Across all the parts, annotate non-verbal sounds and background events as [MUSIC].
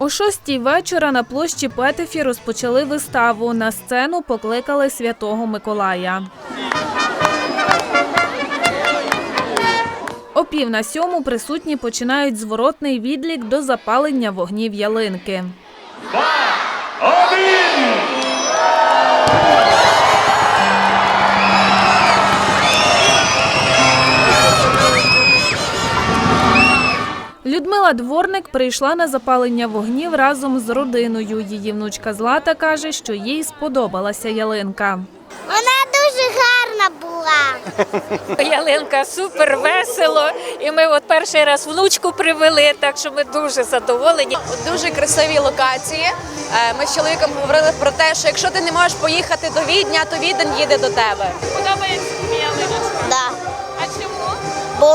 О шостій вечора на площі Петефі розпочали виставу. На сцену покликали святого Миколая. О пів на сьому присутні починають зворотний відлік до запалення вогнів ялинки. Людмила Дворник прийшла на запалення вогнів разом з родиною. Її внучка Злата каже, що їй сподобалася ялинка. Вона дуже гарна була. [LAUGHS] Ялинка супер весело. І ми от перший раз внучку привели, так що ми дуже задоволені. Дуже красиві локації. Е, Ми з чоловіком говорили про те, що якщо ти не можеш поїхати до Відня, то Відень їде до тебе. Подобається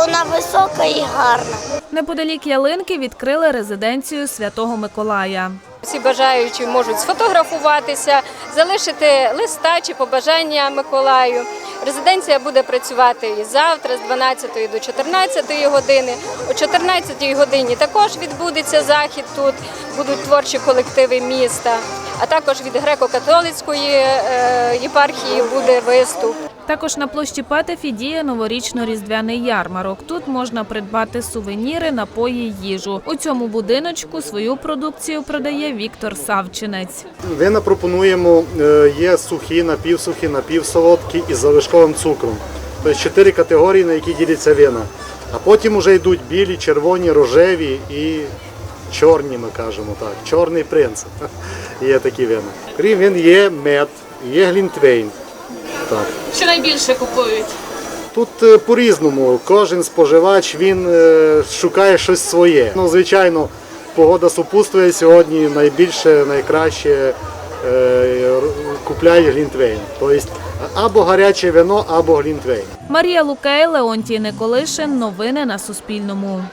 вона висока і гарна. Неподалік ялинки відкрили резиденцію Святого Миколая. Всі бажаючі можуть сфотографуватися, залишити листа чи побажання Миколаю. Резиденція буде працювати і завтра з 12 до 14 години. О 14 годині також відбудеться захід тут. Будуть творчі колективи міста. А також від греко-католицької е, єпархії буде виступ. Також на площі Петефі діє новорічно-різдвяний ярмарок. Тут можна придбати сувеніри, напої, їжу. У цьому будиночку свою продукцію продає Віктор Савчинець. Вина пропонуємо, е, є сухі, напівсухі, напівсолодкі із залишковим цукром. Тобто чотири категорії, на які діляться вина. А потім вже йдуть білі, червоні, рожеві і чорні, ми кажемо так. Чорний принц. [LAUGHS] Є такі вина. Крім він є мед, є глінтвейн. Так. Що найбільше купують? Тут е, по-різному. Кожен споживач він е, шукає щось своє. Ну, звичайно, погода супутствує сьогодні найбільше, найкраще е, купляють глінтвейн. Тобто або гаряче вино, або глінтвейн. Марія Лукей, Леонтій Николишин. Новини на Суспільному.